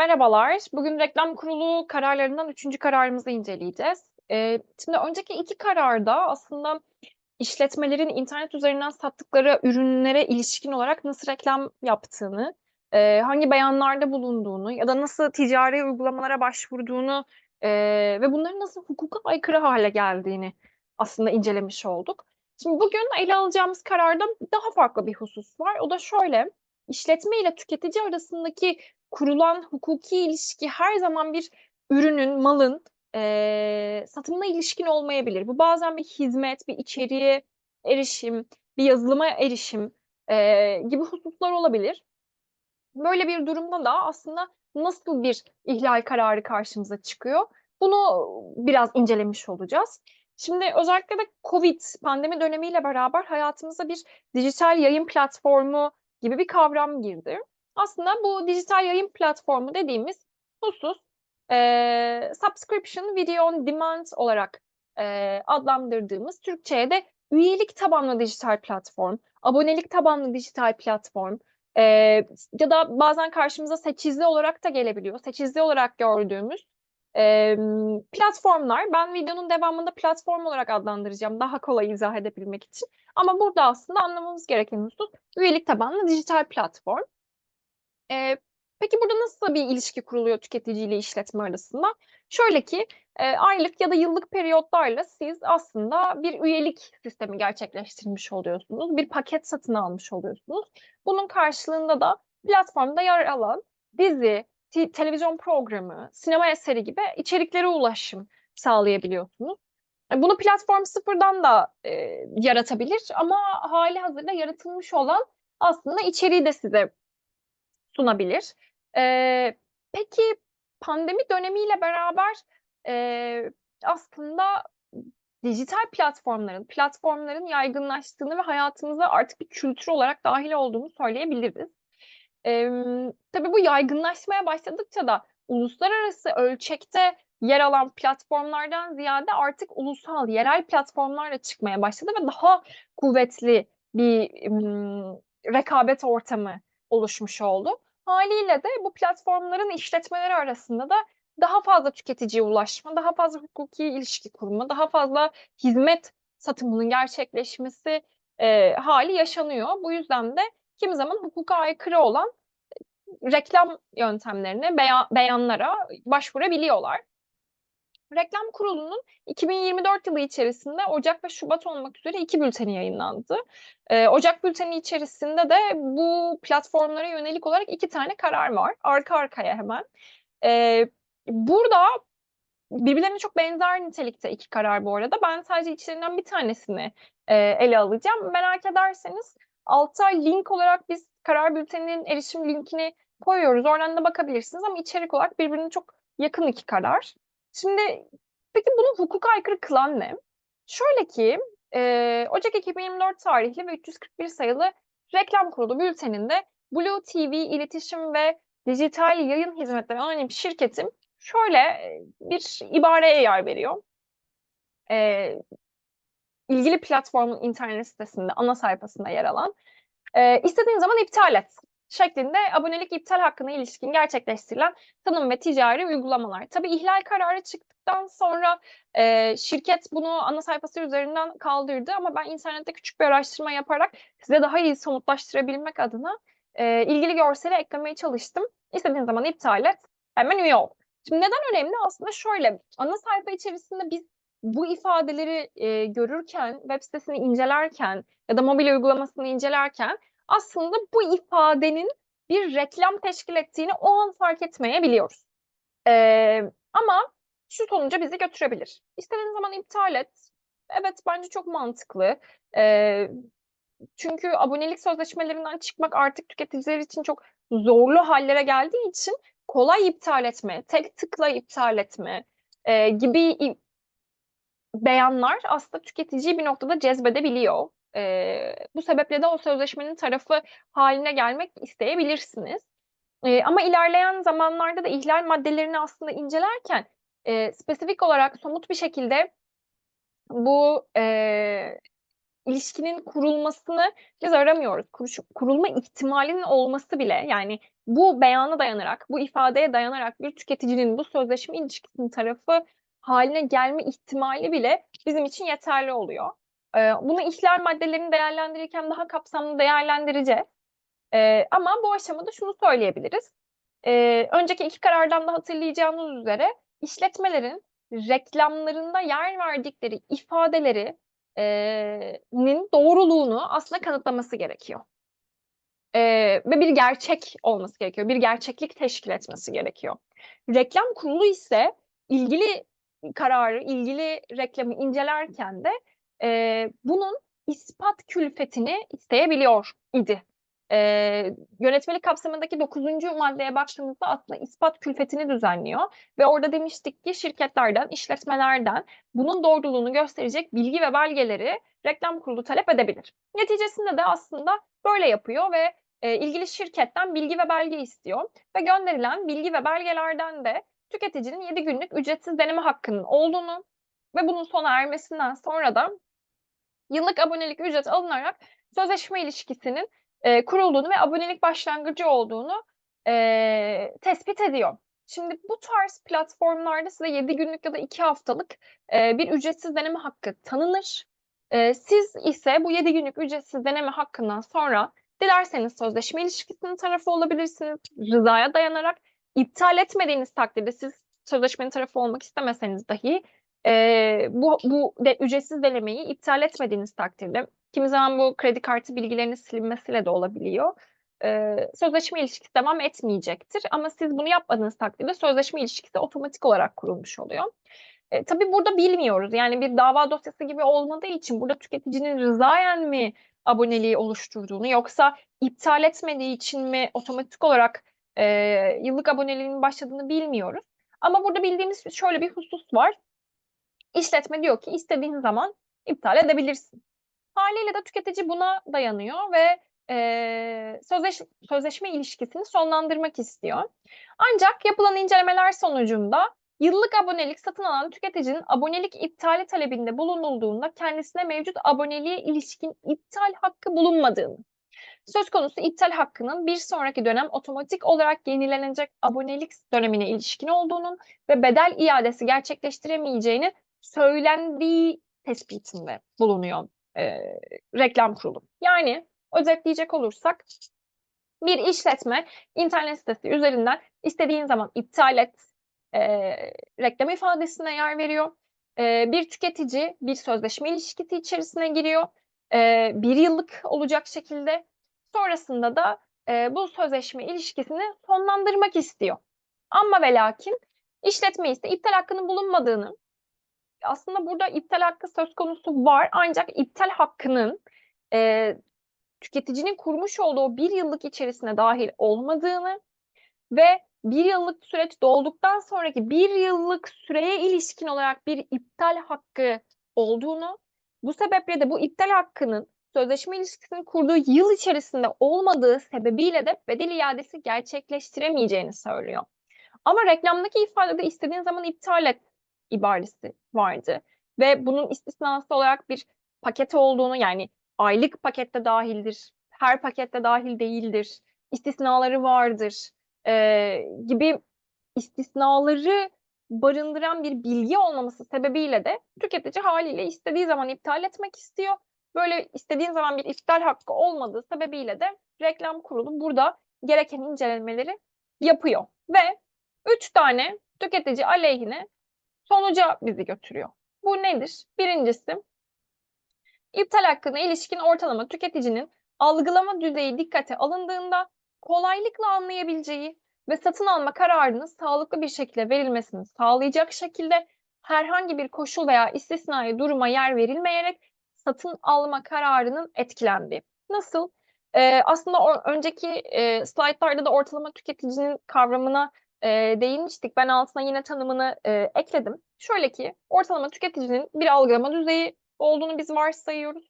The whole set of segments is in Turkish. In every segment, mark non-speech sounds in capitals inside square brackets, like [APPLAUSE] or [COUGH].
Merhabalar. Bugün reklam kurulu kararlarından üçüncü kararımızı inceleyeceğiz. Eee, şimdi önceki iki kararda aslında işletmelerin internet üzerinden sattıkları ürünlere ilişkin olarak nasıl reklam yaptığını, eee, hangi beyanlarda bulunduğunu ya da nasıl ticari uygulamalara başvurduğunu, eee, ve bunların nasıl hukuka aykırı hale geldiğini aslında incelemiş olduk. Şimdi bugün ele alacağımız kararda daha farklı bir husus var. O da şöyle: İşletme ile tüketici arasındaki kurulan hukuki ilişki her zaman bir ürünün, malın, eee, satımına ilişkin olmayabilir. Bu bazen bir hizmet, bir içeriğe erişim, bir yazılıma erişim, eee, gibi hususlar olabilir. Böyle bir durumda da aslında nasıl bir ihlal kararı karşımıza çıkıyor? Bunu biraz incelemiş olacağız. Şimdi özellikle de COVID pandemi dönemiyle beraber hayatımıza bir dijital yayın platformu gibi bir kavram girdi. Aslında bu dijital yayın platformu dediğimiz husus, eee, subscription video on demand olarak, eee, adlandırdığımız Türkçe'ye de üyelik tabanlı dijital platform, abonelik tabanlı dijital platform, eee, ya da bazen karşımıza seçizli olarak da gelebiliyor. Seçizli olarak gördüğümüz, emm, platformlar. Ben videonun devamında platform olarak adlandıracağım daha kolay izah edebilmek için ama burada aslında anlamamız gereken husus üyelik tabanlı dijital platform. Eee, peki burada nasıl bir ilişki kuruluyor tüketici ile işletme arasında? Şöyle ki, eee, aylık ya da yıllık periyotlarla siz aslında bir üyelik sistemi gerçekleştirmiş oluyorsunuz. Bir paket satın almış oluyorsunuz. Bunun karşılığında da platformda yer alan dizi, televizyon programı, sinema eseri gibi içeriklere ulaşım sağlayabiliyorsunuz. E, bunu platform sıfırdan da, eee, yaratabilir ama hâlihazırda yaratılmış olan aslında içeriği de size sunabilir. Eee, peki pandemi dönemiyle beraber, eee, aslında dijital platformların platformların yaygınlaştığını ve hayatımıza artık bir kültür olarak dâhil olduğunu söyleyebiliriz. Emm, tabii bu yaygınlaşmaya başladıkça da uluslararası ölçekte yer alan platformlardan ziyade artık ulusal, yerel platformlar da çıkmaya başladı ve daha kuvvetli bir, ımm, rekabet ortamı oluşmuş oldu. Hâliyle de bu platformların işletmeleri arasında da daha fazla tüketiciye ulaşma, daha fazla hukuki ilişki kurma, daha fazla hizmet satımının gerçekleşmesi, eee, hâli yaşanıyor. Bu yüzden de kimi zaman hukuka aykırı olan, eee, reklam yöntemlerine, beya beyanlara başvurabiliyorlar. Reklam Kurulu'nun 2024 yılı içerisinde ocak ve şubat olmak üzere 2 bülteni yayınlandı. Eee, ocak bülteni içerisinde de bu platformlara yönelik olarak 2 tane karar var arka arkaya hemen. Eee, burada birbirlerine çok benzer nitelikte 2 karar bu arada. Ben sadece içlerinden bir tanesini, eee, ele alacağım. Merak ederseniz alta link olarak biz karar bülteninin erişim linkini koyuyoruz. Oradan da bakabilirsiniz ama içerik olarak birbirine çok yakın 2 karar. Şimdi peki bunu hukuka aykırı kılan ne? Şöyle ki, eee, ocak 2024 tarihli ve 341 sayılı Reklam Kurulu bülteninde Blue TV İletişim ve Dijital Yayın Hizmetleri Anonim Şirketi şöyle, bir ibareye yer veriyor. Eee, ilgili platformun internet sitesinde, ana sayfasında yer alan, eee, "İstediğin zaman iptal et." şeklinde abonelik iptal hakkına ilişkin gerçekleştirilen tanım ve ticari uygulamalar. Tabii ihlal kararı çıktıktan sonra, eee, şirket bunu ana sayfası üzerinden kaldırdı ama ben internette küçük bir araştırma yaparak size daha iyi somutlaştırabilmek adına, eee, ilgili görseli eklemeye çalıştım. "İstediğin zaman iptal et, hemen üye ol." Şimdi neden önemli? Aslında şöyle, ana sayfa içerisinde biz bu ifadeleri, eee, görürken, web sitesini incelerken ya da mobil uygulamasını incelerken aslında bu ifadenin bir reklam teşkil ettiğini o an fark etmeyebiliyoruz. Eee, ama şu sonuca bizi götürebilir. "İstediğin zaman iptal et." Evet, bence çok mantıklı. Eee, çünkü abonelik sözleşmelerinden çıkmak artık tüketiciler için çok zorlu hâllere geldiği için kolay iptal etme, tek tıkla iptal etme, eee, gibi beyanlar aslında tüketiciyi bir noktada cezbedebiliyor. Eee, bu sebeple de o sözleşmenin tarafı hâline gelmek isteyebilirsiniz. Eee, ama ilerleyen zamanlarda da ihlal maddelerini aslında incelerken, eee, spesifik olarak somut bir şekilde bu, eee, ilişkinin kurulmasını biz aramıyoruz. Kuruş kurulma ihtimalinin olması bile, yani, bu beyana dayanarak, bu ifadeye dayanarak bir tüketicinin bu sözleşme ilişkisinin tarafı hâline gelme ihtimali bile bizim için yeterli oluyor. Eee, bunu ihlal maddelerini değerlendirirken daha kapsamlı değerlendireceğiz. Eee, ama bu aşamada şunu söyleyebiliriz. Eee, önceki 2 karardan da hatırlayacağınız üzere işletmelerin reklamlarında yer verdikleri ifadeleri nin doğruluğunu aslında kanıtlaması gerekiyor. Eee, ve bir gerçek olması gerekiyor. Bir gerçeklik teşkil etmesi gerekiyor. Reklam Kurulu ise ilgili kararı, ilgili reklamı incelerken de, eee, bunun ispat külfetini isteyebiliyor idi. Eee, yönetmelik kapsamındaki 9. maddeye baktığımızda aslında ispat külfetini düzenliyor ve orada demiştik ki şirketlerden, işletmelerden bunun doğruluğunu gösterecek bilgi ve belgeleri Reklam Kurulu talep edebilir. Neticesinde de aslında böyle yapıyor ve, eee, ilgili şirketten bilgi ve belge istiyor ve gönderilen bilgi ve belgelerden de tüketicinin 7 günlük ücretsiz deneme hakkının olduğunu ve bunun sona ermesinden sonra da yıllık abonelik ücreti alınarak sözleşme ilişkisinin, eee, kurulduğunu ve abonelik başlangıcı olduğunu, eee, tespit ediyor. Şimdi bu tarz platformlarda size 7 günlük ya da 2 haftalık, eee, bir ücretsiz deneme hakkı tanınır. Eee, siz ise bu 7 günlük ücretsiz deneme hakkından sonra dilerseniz sözleşme ilişkisinin tarafı olabilirsiniz rızaya dayanarak. İptal etmediğiniz takdirde siz sözleşmenin tarafı olmak istemeseniz dahi, eee, bu bu de ücretsiz denemeyi iptal etmediğiniz takdirde kimi zaman bu kredi kartı bilgilerinin silinmesiyle de olabiliyor. Eee, sözleşme ilişkisi devam etmeyecektir ama siz bunu yapmadığınız takdirde sözleşme ilişkisi otomatik olarak kurulmuş oluyor. Eee, tabii burada bilmiyoruz. Yani bir dava dosyası gibi olmadığı için burada tüketicinin rızayen mi aboneliği oluşturduğunu yoksa iptal etmediği için mi otomatik olarak, eee, yıllık aboneliğinin başladığını bilmiyoruz. Ama burada bildiğimiz şöyle bir husus var. İşletme diyor ki istediğin zaman iptal edebilirsin. Hâliyle de tüketici buna dayanıyor ve, eee, sözleş sözleşme ilişkisini sonlandırmak istiyor. Ancak yapılan incelemeler sonucunda yıllık abonelik satın alan tüketicinin abonelik iptali talebinde bulunulduğunda kendisine mevcut aboneliğe ilişkin iptal hakkı bulunmadığını, söz konusu iptal hakkının bir sonraki dönem otomatik olarak yenilenecek abonelik dönemine ilişkin olduğunun ve bedel iadesi gerçekleştiremeyeceğinin söylendiği tespitinde bulunuyor, eee, Reklam Kurulu. Yani özetleyecek olursak bir işletme internet sitesi üzerinden istediğin zaman iptal et, eee, reklam ifadesine yer veriyor. Eee, bir tüketici bir sözleşme ilişkisi içerisine giriyor. Eee, 1 yıllık olacak şekilde. Sonrasında da, eee, bu sözleşme ilişkisini sonlandırmak istiyor. Amma ve lakin işletme ise iptal hakkının bulunmadığını, aslında burada iptal hakkı söz konusu var ancak iptal hakkının, eee, tüketicinin kurmuş olduğu 1 yıllık içerisine dâhil olmadığını ve 1 yıllık süreç dolduktan sonraki 1 yıllık süreye ilişkin olarak bir iptal hakkı olduğunu, bu sebeple de bu iptal hakkının sözleşme ilişkisini kurduğu yıl içerisinde olmadığı sebebiyle de bedel iadesi gerçekleştiremeyeceğini söylüyor. Ama reklamdaki ifadede istediğin zaman iptal et ibaresi vardı ve bunun istisnası olarak bir paket olduğunu, yani aylık pakette dâhildir, her pakette dâhil değildir, istisnaları vardır, eee, gibi istisnaları barındıran bir bilgi olmaması sebebiyle de tüketici hâliyle istediği zaman iptal etmek istiyor. Böyle istediğin zaman bir iptal hakkı olmadığı sebebiyle de Reklam Kurulu burada gereken incelemeleri yapıyor ve 3 tane tüketici aleyhine sonuca bizi götürüyor. Bu nedir? 1'incisi iptal hakkına ilişkin ortalama tüketicinin algılama düzeyi dikkate alındığında kolaylıkla anlayabileceği ve satın alma kararının sağlıklı bir şekilde verilmesini sağlayacak şekilde herhangi bir koşul veya istisnai duruma yer verilmeyerek satın alma kararının etkilendiği. Nasıl? Eee, aslında o önceki, eee, slaytlarda da ortalama tüketicinin kavramına, eee, değinmiştik. Ben altına yine tanımını, eee, ekledim. Şöyle ki ortalama tüketicinin bir algılama düzeyi olduğunu biz varsayıyoruz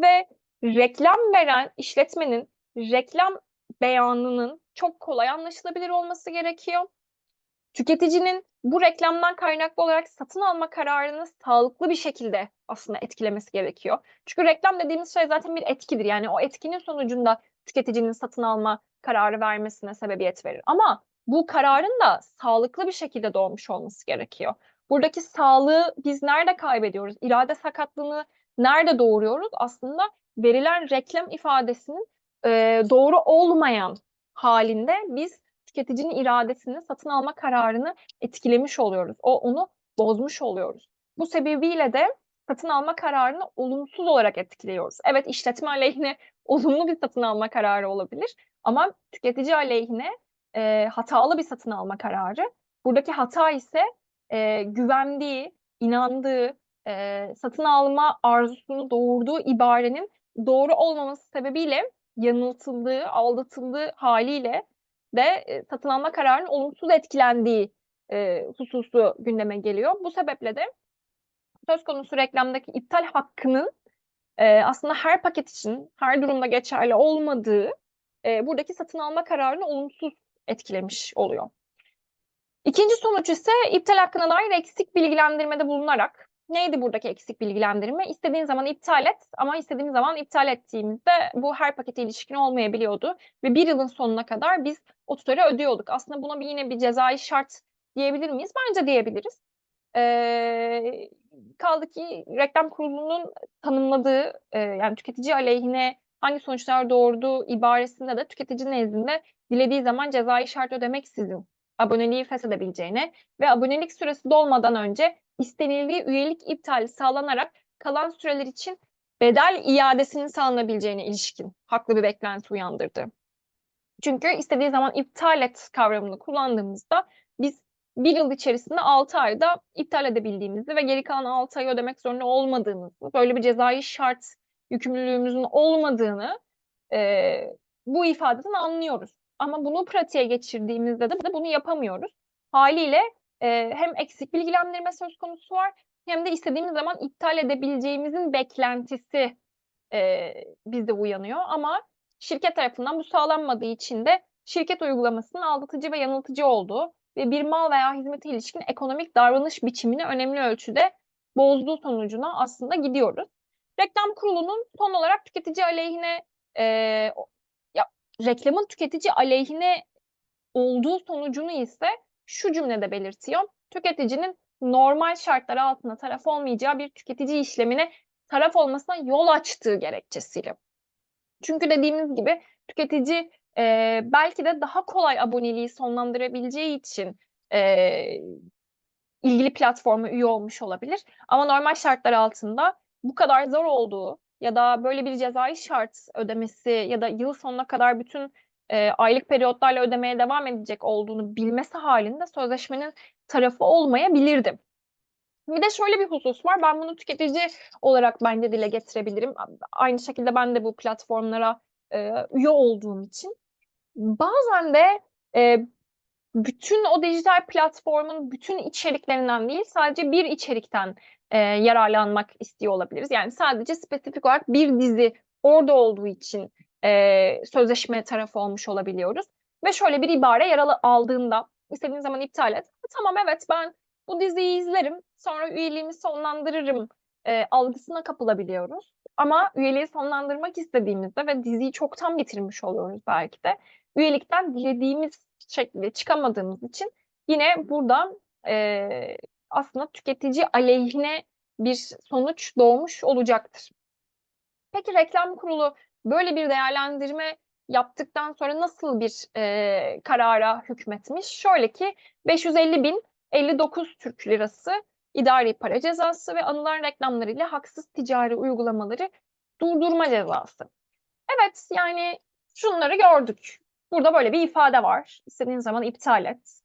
ve reklam veren işletmenin reklam beyanının çok kolay anlaşılabilir olması gerekiyor. Tüketicinin bu reklamdan kaynaklı olarak satın alma kararını sağlıklı bir şekilde aslında etkilemesi gerekiyor. Çünkü reklam dediğimiz şey zaten bir etkidir. Yani o etkinin sonucunda tüketicinin satın alma kararı vermesine sebebiyet verir. Ama bu kararın da sağlıklı bir şekilde doğmuş olması gerekiyor. Buradaki sağlığı biz nerede kaybediyoruz? İrade sakatlığını nerede doğuruyoruz? Aslında verilen reklam ifadesinin e, doğru olmayan halinde biz tüketicinin iradesini, satın alma kararını etkilemiş oluyoruz. O onu bozmuş oluyoruz. Bu sebebiyle de satın alma kararını olumsuz olarak etkiliyoruz. Evet işletme aleyhine [LAUGHS] olumlu bir satın alma kararı olabilir ama tüketici aleyhine e, hatalı bir satın alma kararı. Buradaki hata ise e, güvendiği, inandığı, e, satın alma arzusunu doğurduğu ibarenin doğru olmaması sebebiyle yanıltıldığı, aldatıldığı haliyle de e, satın alma kararının olumsuz etkilendiği e, hususu gündeme geliyor. Bu sebeple de söz konusu reklamdaki iptal hakkının e, aslında her paket için her durumda geçerli olmadığı e, buradaki satın alma kararını olumsuz etkilemiş oluyor. İkinci sonuç ise iptal hakkına dair eksik bilgilendirmede bulunarak Neydi buradaki eksik bilgilendirme? İstediğin zaman iptal et ama istediğimiz zaman iptal ettiğimizde bu her pakete ilişkin olmayabiliyordu. Ve bir yılın sonuna kadar biz o tutarı ödüyorduk. Aslında buna bir, yine bir cezai şart diyebilir miyiz? Bence diyebiliriz. Ee, kaldı ki reklam kurulunun tanımladığı e, yani tüketici aleyhine hangi sonuçlar doğurduğu ibaresinde de tüketici nezdinde dilediği zaman cezai şart ödemeksizin aboneliği feshedebileceğine ve abonelik süresi dolmadan önce istenildiği üyelik iptali sağlanarak kalan süreler için bedel iadesinin sağlanabileceğine ilişkin haklı bir beklenti uyandırdı. Çünkü istediği zaman iptal et kavramını kullandığımızda biz bir yıl içerisinde 6 ayda iptal edebildiğimizi ve geri kalan 6 ay ödemek zorunda olmadığımızı, böyle bir cezai şart yükümlülüğümüzün olmadığını e, bu ifadeden anlıyoruz. Ama bunu pratiğe geçirdiğimizde de bunu yapamıyoruz. Haliyle e, hem eksik bilgilendirme söz konusu var hem de istediğimiz zaman iptal edebileceğimizin beklentisi e, bizde uyanıyor. Ama şirket tarafından bu sağlanmadığı için de şirket uygulamasının aldatıcı ve yanıltıcı olduğu ve bir mal veya hizmete ilişkin ekonomik davranış biçimini önemli ölçüde bozduğu sonucuna aslında gidiyoruz. Reklam kurulunun son olarak tüketici aleyhine e, ya, reklamın tüketici aleyhine olduğu sonucunu ise şu cümlede belirtiyor. Tüketicinin normal şartlar altında taraf olmayacağı bir tüketici işlemine taraf olmasına yol açtığı gerekçesiyle. Çünkü dediğimiz gibi tüketici e, belki de daha kolay aboneliği sonlandırabileceği için e, ilgili platforma üye olmuş olabilir. Ama normal şartlar altında bu kadar zor olduğu ya da böyle bir cezai şart ödemesi ya da yıl sonuna kadar bütün e, aylık periyotlarla ödemeye devam edecek olduğunu bilmesi halinde sözleşmenin tarafı olmayabilirdi. Bir de şöyle bir husus var. Ben bunu tüketici olarak bence dile getirebilirim. Aynı şekilde ben de bu platformlara e, üye olduğum için. Bazen de e, bütün o dijital platformun bütün içeriklerinden değil sadece bir içerikten e, yararlanmak istiyor olabiliriz. Yani sadece spesifik olarak bir dizi orada olduğu için e, sözleşme tarafı olmuş olabiliyoruz. Ve şöyle bir ibare yer aldığında istediğin zaman iptal et. Tamam evet ben bu diziyi izlerim sonra üyeliğimi sonlandırırım e, algısına kapılabiliyoruz. Ama üyeliği sonlandırmak istediğimizde ve diziyi çoktan bitirmiş oluyoruz belki de. Üyelikten dilediğimiz şekilde çıkamadığımız için yine burada e, aslında tüketici aleyhine bir sonuç doğmuş olacaktır. Peki reklam kurulu böyle bir değerlendirme yaptıktan sonra nasıl bir e, karara hükmetmiş? Şöyle ki 550 bin 59 Türk Lirası idari para cezası ve anılan reklamlarıyla haksız ticari uygulamaları durdurma cezası. Evet yani şunları gördük. Burada böyle bir ifade var. İstediğin zaman iptal et.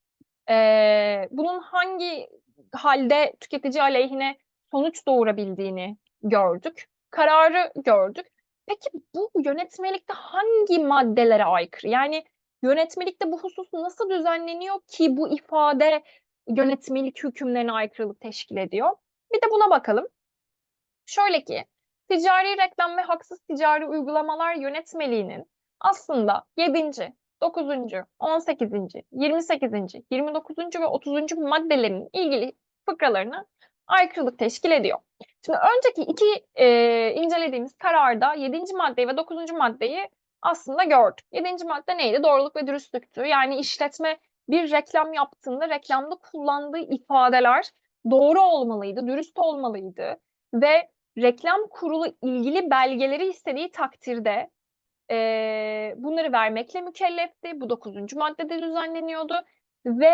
Ee, bunun hangi halde tüketici aleyhine sonuç doğurabildiğini gördük. Kararı gördük. Peki bu yönetmelikte hangi maddelere aykırı? Yani yönetmelikte bu husus nasıl düzenleniyor ki bu ifade yönetmelik hükümlerine aykırılık teşkil ediyor? Bir de buna bakalım. Şöyle ki, ticari reklam ve haksız ticari uygulamalar yönetmeliğinin aslında 7. 9. 18. 28. 29. ve 30. maddelerin ilgili fıkralarına aykırılık teşkil ediyor. Şimdi önceki iki eee, incelediğimiz kararda 7. maddeyi ve 9. maddeyi aslında gördük. 7. madde neydi? Doğruluk ve dürüstlüktü. Yani işletme bir reklam yaptığında reklamda kullandığı ifadeler doğru olmalıydı, dürüst olmalıydı ve reklam kurulu ilgili belgeleri istediği takdirde eee, bunları vermekle mükellefti. Bu 9. maddede düzenleniyordu ve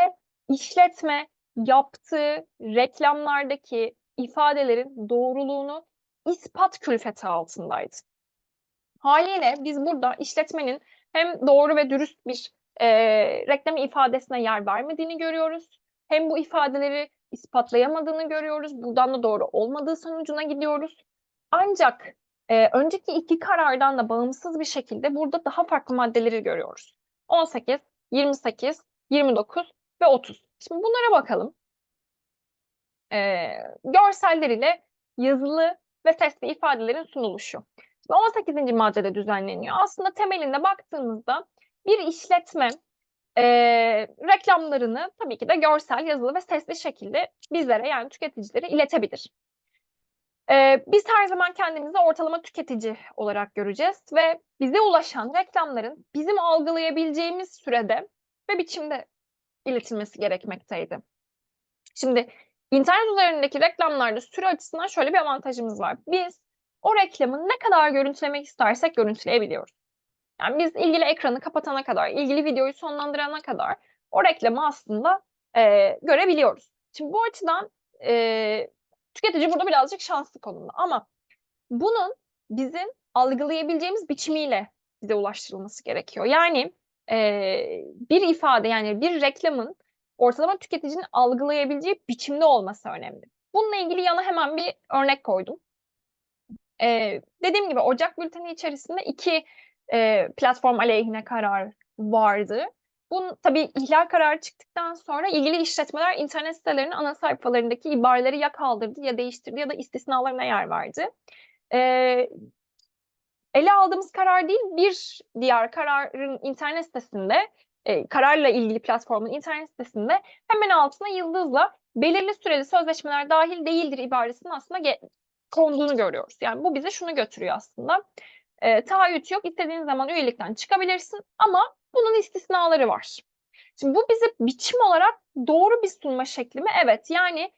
işletme yaptığı reklamlardaki ifadelerin doğruluğunu ispat külfeti altındaydı. Hâliyle biz burada işletmenin hem doğru ve dürüst bir, eee, reklam ifadesine yer vermediğini görüyoruz hem bu ifadeleri ispatlayamadığını görüyoruz. Buradan da doğru olmadığı sonucuna gidiyoruz. Ancak, eee, önceki 2 karardan da bağımsız bir şekilde burada daha farklı maddeleri görüyoruz. 18, 28, 29 ve 30. Şimdi bunlara bakalım. Eee, görseller ile yazılı ve sesli ifadelerin sunuluşu. Şimdi 18. maddede düzenleniyor. Aslında temelinde baktığımızda bir işletme, eee, reklamlarını tabii ki de görsel, yazılı ve sesli şekilde bizlere yani tüketicilere iletebilir. Eee, biz her zaman kendimizi ortalama tüketici olarak göreceğiz ve bize ulaşan reklamların bizim algılayabileceğimiz sürede ve biçimde iletilmesi gerekmekteydi. Şimdi internet üzerindeki reklamlarda süre açısından şöyle bir avantajımız var. Biz o reklamı ne kadar görüntülemek istersek görüntüleyebiliyoruz. Yani biz ilgili ekranı kapatana kadar, ilgili videoyu sonlandırana kadar o reklamı aslında, eee, görebiliyoruz. Şimdi bu açıdan, eee, tüketici burada birazcık şanslı konumda ama bunun bizim algılayabileceğimiz biçimiyle bize ulaştırılması gerekiyor. Yani, eee, bir ifade, yani bir reklamın ortalama tüketicinin algılayabileceği biçimde olması önemli. Bununla ilgili yana hemen bir örnek koydum. Eee, dediğim gibi ocak bülteni içerisinde 2, eee, platform aleyhine karar vardı. Bunun tabii ihlal kararı çıktıktan sonra ilgili işletmeler internet sitelerinin ana sayfalarındaki ibareleri ya kaldırdı ya değiştirdi ya da istisnalarına yer verdi. Eee, ele aldığımız karar değil, bir diğer kararın internet sitesinde, eee, kararla ilgili platformun internet sitesinde hemen altına yıldızla belirli süreli sözleşmeler dâhil değildir ibaresinin aslında konduğunu görüyoruz. Yani bu bize şunu götürüyor aslında. Eee, taahhüt yok, istediğin zaman üyelikten çıkabilirsin ama bunun istisnaları var. Şimdi bu bize biçim olarak doğru bir sunma şekli mi? Evet. Yani,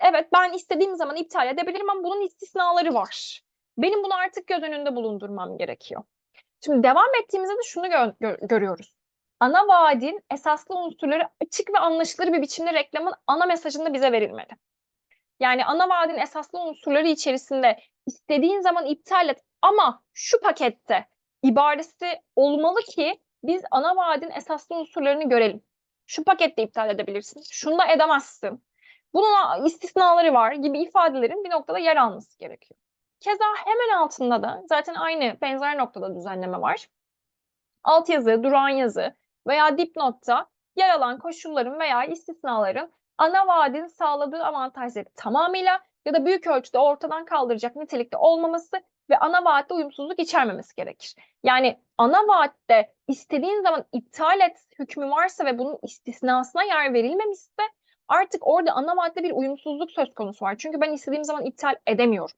evet, ben istediğim zaman iptal edebilirim ama bunun istisnaları var. Benim bunu artık göz önünde bulundurmam gerekiyor. Şimdi devam ettiğimizde de şunu gö gö görüyoruz. Ana vaadin esaslı unsurları açık ve anlaşılır bir biçimde reklamın ana mesajında bize verilmeli. Yani ana vaadin esaslı unsurları içerisinde istediğin zaman iptal et ama şu pakette ibaresi olmalı ki biz ana vaadin esaslı unsurlarını görelim. Şu pakette iptal edebilirsin, şunu da edemezsin. Bunun istisnaları var gibi ifadelerin bir noktada yer alması gerekiyor. Keza hemen altında da zaten aynı benzer noktada düzenleme var. Altyazı, durağan yazı veya dipnotta yer alan koşulların veya istisnaların ana vaadin sağladığı avantajları tamamıyla ya da büyük ölçüde ortadan kaldıracak nitelikte olmaması ve ana vaatte uyumsuzluk içermemesi gerekir. Yani ana vaatte istediğin zaman iptal et hükmü varsa ve bunun istisnasına yer verilmemişse artık orada ana vaatte bir uyumsuzluk söz konusu var. Çünkü ben istediğim zaman iptal edemiyorum.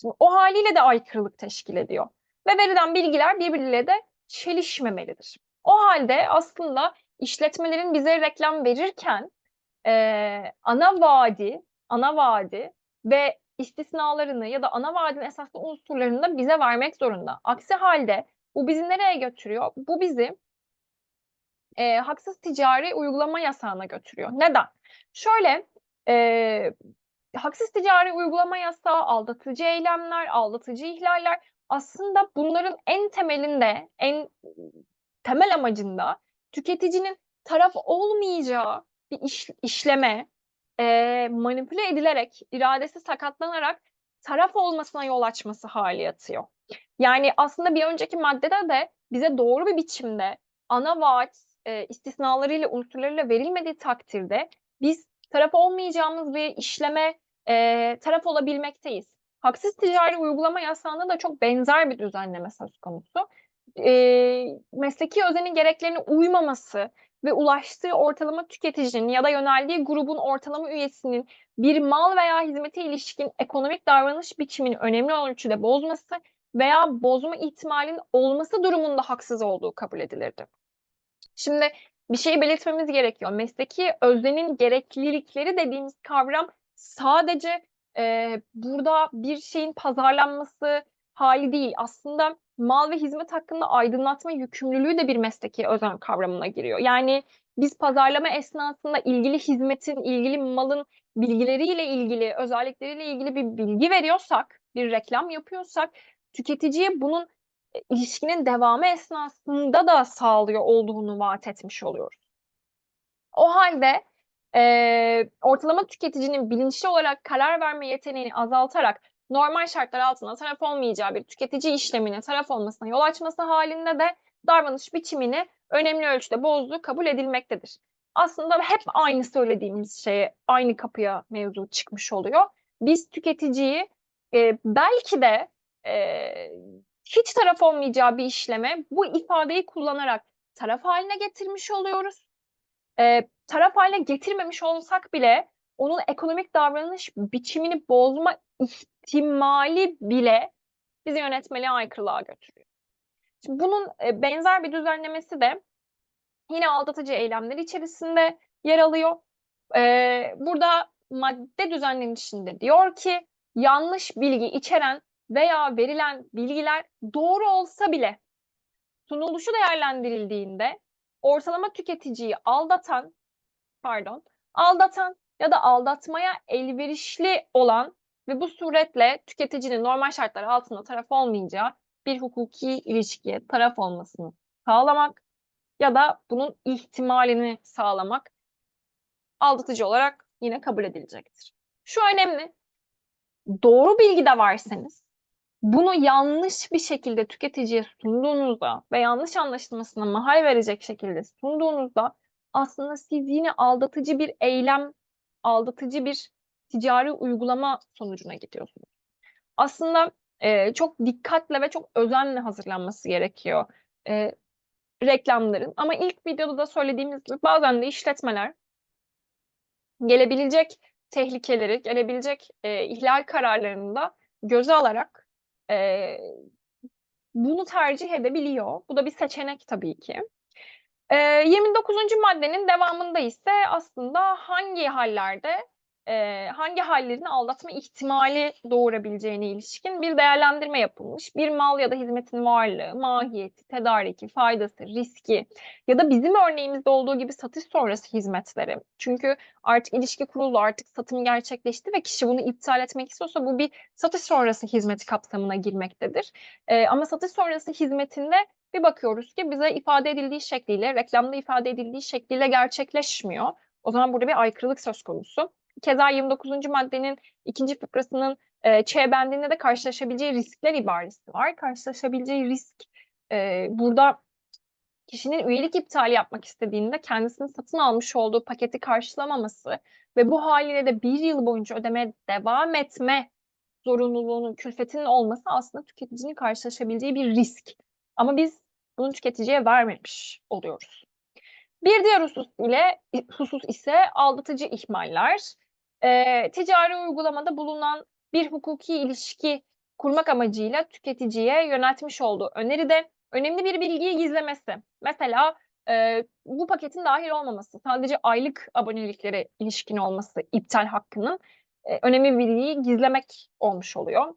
Şimdi o hâliyle de aykırılık teşkil ediyor ve verilen bilgiler birbiriyle de çelişmemelidir. O hâlde aslında işletmelerin bize reklam verirken, eee, ana vaadi ana vaadi ve istisnalarını ya da ana vaadin esaslı unsurlarını da bize vermek zorunda. Aksi hâlde bu bizi nereye götürüyor? Bu bizi eee, haksız ticari uygulama yasağına götürüyor. Neden? Şöyle, eee, haksız ticari uygulama yasağı, aldatıcı eylemler, aldatıcı ihlaller aslında bunların en temelinde, en temel amacında tüketicinin taraf olmayacağı bir iş işleme, eee, manipüle edilerek, iradesi sakatlanarak taraf olmasına yol açması hâli yatıyor. Yani aslında bir önceki maddede de bize doğru bir biçimde ana vaat, eee, istisnalarıyla, unsurlarıyla verilmediği takdirde biz taraf olmayacağımız bir işleme, eee, taraf olabilmekteyiz. Haksız ticari uygulama yasağında da çok benzer bir düzenleme söz konusu. eee, mesleki özenin gereklerine uymaması ve ulaştığı ortalama tüketicinin ya da yöneldiği grubun ortalama üyesinin bir mal veya hizmete ilişkin ekonomik davranış biçimini önemli ölçüde bozması veya bozma ihtimalinin olması durumunda haksız olduğu kabul edilirdi. Şimdi bir şeyi belirtmemiz gerekiyor. Mesleki öznenin gereklilikleri dediğimiz kavram sadece, eee, burada bir şeyin pazarlanması hâli değil. Aslında mal ve hizmet hakkında aydınlatma yükümlülüğü de bir mesleki özen kavramına giriyor. Yani biz pazarlama esnasında ilgili hizmetin, ilgili malın bilgileriyle ilgili, özellikleriyle ilgili bir bilgi veriyorsak, bir reklam yapıyorsak tüketiciye bunun, eee, ilişkinin devamı esnasında da sağlıyor olduğunu vaat etmiş oluyoruz. O hâlde, eee, ortalama tüketicinin bilinçli olarak karar verme yeteneğini azaltarak normal şartlar altında taraf olmayacağı bir tüketici işlemine taraf olmasına yol açması hâlinde de davranış biçimini önemli ölçüde bozduğu kabul edilmektedir. Aslında hep aynı söylediğimiz şeye, aynı kapıya mevzu çıkmış oluyor. Biz tüketiciyi, eee, belki de, eee, hiç taraf olmayacağı bir işleme bu ifadeyi kullanarak taraf hâline getirmiş oluyoruz. Eee, taraf hâline getirmemiş olsak bile onun ekonomik davranış biçimini bozma ihtimali bile bizi yönetmeliğe aykırılığa götürüyor. Şimdi bunun, eee, benzer bir düzenlemesi de yine aldatıcı eylemler içerisinde yer alıyor. Eee, burada madde düzenlenişinde diyor ki, yanlış bilgi içeren veya verilen bilgiler doğru olsa bile sunuluşu değerlendirildiğinde ortalama tüketiciyi aldatan, pardon, aldatan ya da aldatmaya elverişli olan ve bu suretle tüketicinin normal şartlar altında taraf olmayacağı bir hukuki ilişkiye taraf olmasını sağlamak ya da bunun ihtimalini sağlamak aldatıcı olarak yine kabul edilecektir. Şu önemli, doğru bilgi de verseniz bunu yanlış bir şekilde tüketiciye sunduğunuzda ve yanlış anlaşılmasına mahal verecek şekilde sunduğunuzda aslında siz yine aldatıcı bir eylem, aldatıcı bir ticari uygulama sonucuna gidiyorsunuz. Aslında, eee, çok dikkatle ve çok özenle hazırlanması gerekiyor, eee, reklamların ama ilk videoda da söylediğimiz gibi bazen de işletmeler gelebilecek tehlikeleri, gelebilecek, eee, ihlal kararlarını da göze alarak, eee, bunu tercih edebiliyor. Bu da bir seçenek tabii ki. Eee, 29. maddenin devamında ise aslında hangi hâllerde, eee, hangi hâllerin aldatma ihtimali doğurabileceğine ilişkin bir değerlendirme yapılmış. Bir mal ya da hizmetin varlığı, mahiyeti, tedariki, faydası, riski ya da bizim örneğimizde olduğu gibi satış sonrası hizmetleri. Çünkü artık ilişki kuruldu, artık satım gerçekleşti ve kişi bunu iptal etmek istiyorsa bu bir satış sonrası hizmet kapsamına girmektedir. Eee, ama satış sonrası hizmetinde bir bakıyoruz ki bize ifade edildiği şekliyle, reklamda ifade edildiği şekliyle gerçekleşmiyor. O zaman burada bir aykırılık söz konusu. Keza 29. maddenin 2. fıkrasının, eee, ç bendinde de karşılaşabileceği riskler ibaresi var. Karşılaşabileceği risk, eee, burada kişinin üyelik iptali yapmak istediğinde kendisinin satın almış olduğu paketi karşılamaması ve bu hâliyle de 1 yıl boyunca ödemeye devam etme zorunluluğunun, külfetinin olması aslında tüketicinin karşılaşabileceği bir risk. Ama biz bunu tüketiciye vermemiş oluyoruz. Bir diğer husus ile husus ise aldatıcı ihmaller. Eee, ticari uygulamada bulunan bir hukuki ilişki kurmak amacıyla tüketiciye yöneltmiş olduğu öneride önemli bir bilgiyi gizlemesi. Mesela, eee, bu paketin dâhil olmaması, sadece aylık aboneliklere ilişkin olması iptal hakkının, eee, önemli bilgiyi gizlemek olmuş oluyor.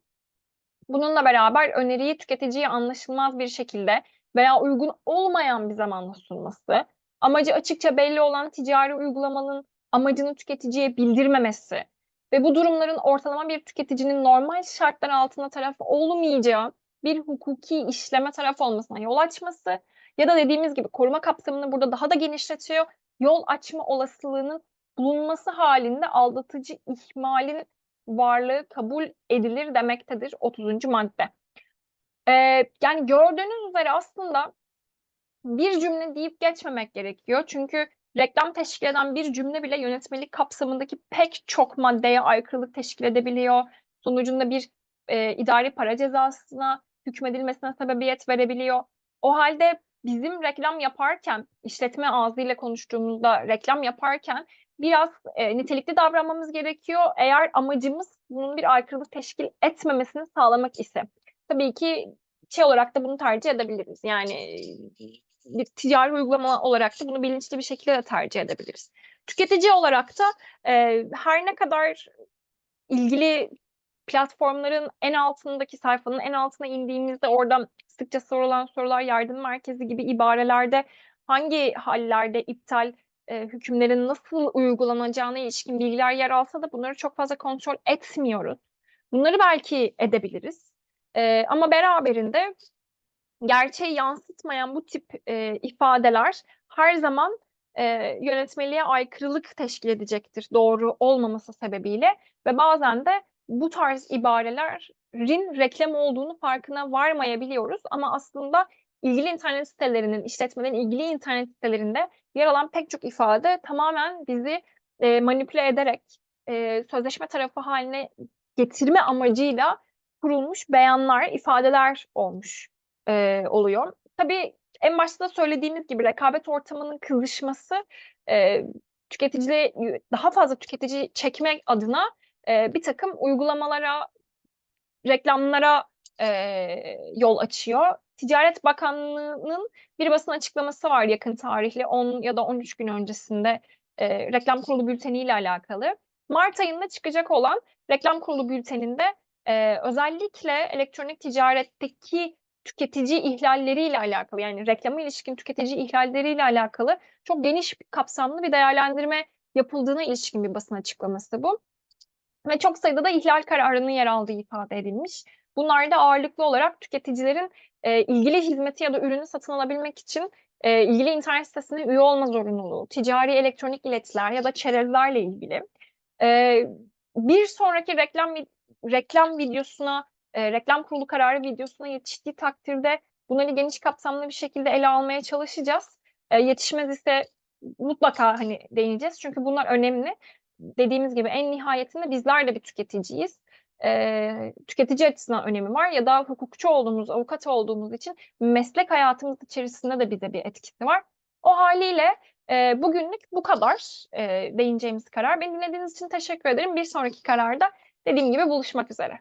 Bununla beraber öneriyi tüketiciye anlaşılmaz bir şekilde veya uygun olmayan bir zamanda sunması, amacı açıkça belli olan ticari uygulamanın amacını tüketiciye bildirmemesi ve bu durumların ortalama bir tüketicinin normal şartlar altında taraf olmayacağı bir hukuki işleme taraf olmasına yol açması ya da dediğimiz gibi koruma kapsamını burada daha da genişletiyor. Yol açma olasılığının bulunması hâlinde aldatıcı ihmalin varlığı kabul edilir demektedir 30. madde. Eee, yani gördüğünüz üzere aslında bir cümle deyip geçmemek gerekiyor. Çünkü reklam teşkil eden bir cümle bile yönetmelik kapsamındaki pek çok maddeye aykırılık teşkil edebiliyor. Sonucunda bir, eee, idari para cezasına hükmedilmesine sebebiyet verebiliyor. O halde bizim reklam yaparken, işletme ağzıyla konuştuğumuzda reklam yaparken biraz, eee, nitelikli davranmamız gerekiyor. Eğer amacımız bunun bir aykırılık teşkil etmemesini sağlamak ise. Tabii ki şey olarak da bunu tercih edebiliriz. Yani, bir ticari uygulama olarak da bunu bilinçli bir şekilde de tercih edebiliriz. Tüketici olarak da, eee, her ne kadar ilgili platformların en altındaki sayfanın en altına indiğimizde orada sıkça sorulan sorular, yardım merkezi gibi ibarelerde hangi hâllerde iptal, eee, hükümlerin nasıl uygulanacağına ilişkin bilgiler yer alsa da bunları çok fazla kontrol etmiyoruz. Bunları belki edebiliriz. Eee, ama beraberinde gerçeği yansıtmayan bu tip, eee, ifadeler her zaman, eee, yönetmeliğe aykırılık teşkil edecektir doğru olmaması sebebiyle ve bazen de bu tarz ibarelerin reklam olduğunu farkına varmayabiliyoruz. Ama aslında ilgili internet sitelerinin, işletmelerin ilgili internet sitelerinde yer alan pek çok ifade tamamen bizi, eee, manipüle ederek, eee, sözleşme tarafı hâline getirme amacıyla kurulmuş beyanlar, ifadeler olmuş, eee, oluyor. Tabii en başta söylediğimiz gibi rekabet ortamının kızışması, eee, tüketicide yü daha fazla tüketici çekmek adına, eee, birtakım uygulamalara, reklamlara, eee, yol açıyor. Ticaret Bakanlığı'nın bir basın açıklaması var yakın tarihli 10 ya da 13 gün öncesinde, eee, Reklam Kurulu bülteniyle alakalı. Mart ayında çıkacak olan Reklam Kurulu bülteninde, eee, özellikle elektronik ticaretteki tüketici ihlalleriyle alakalı, yani reklama ilişkin tüketici ihlalleriyle alakalı çok geniş kapsamlı bir değerlendirme yapıldığına ilişkin bir basın açıklaması bu ve çok sayıda da ihlal kararının yer aldığı ifade edilmiş. Bunlar da ağırlıklı olarak tüketicilerin, eee, ilgili hizmeti ya da ürünü satın alabilmek için, eee, ilgili internet sitesine üye olma zorunluluğu, ticari elektronik iletiler ya da çerezlerle ilgili. Eee, bir sonraki reklam reklam videosuna, eee, reklam kurulu kararı videosuna yetiştiği takdirde bunları geniş kapsamlı bir şekilde ele almaya çalışacağız. Eee, yetişmez ise mutlaka, hani, değineceğiz çünkü bunlar önemli. Dediğimiz gibi en nihayetinde bizler de bir tüketiciyiz. Eee, tüketici açısından önemi var ya da hukukçu olduğumuz, avukat olduğumuz için meslek hayatımız içerisinde de bize bir etkisi var. O hâliyle, eee, bugünlük bu kadar, eee, değineceğimiz karar. Beni dinlediğiniz için teşekkür ederim. Bir sonraki kararda dediğim gibi buluşmak üzere.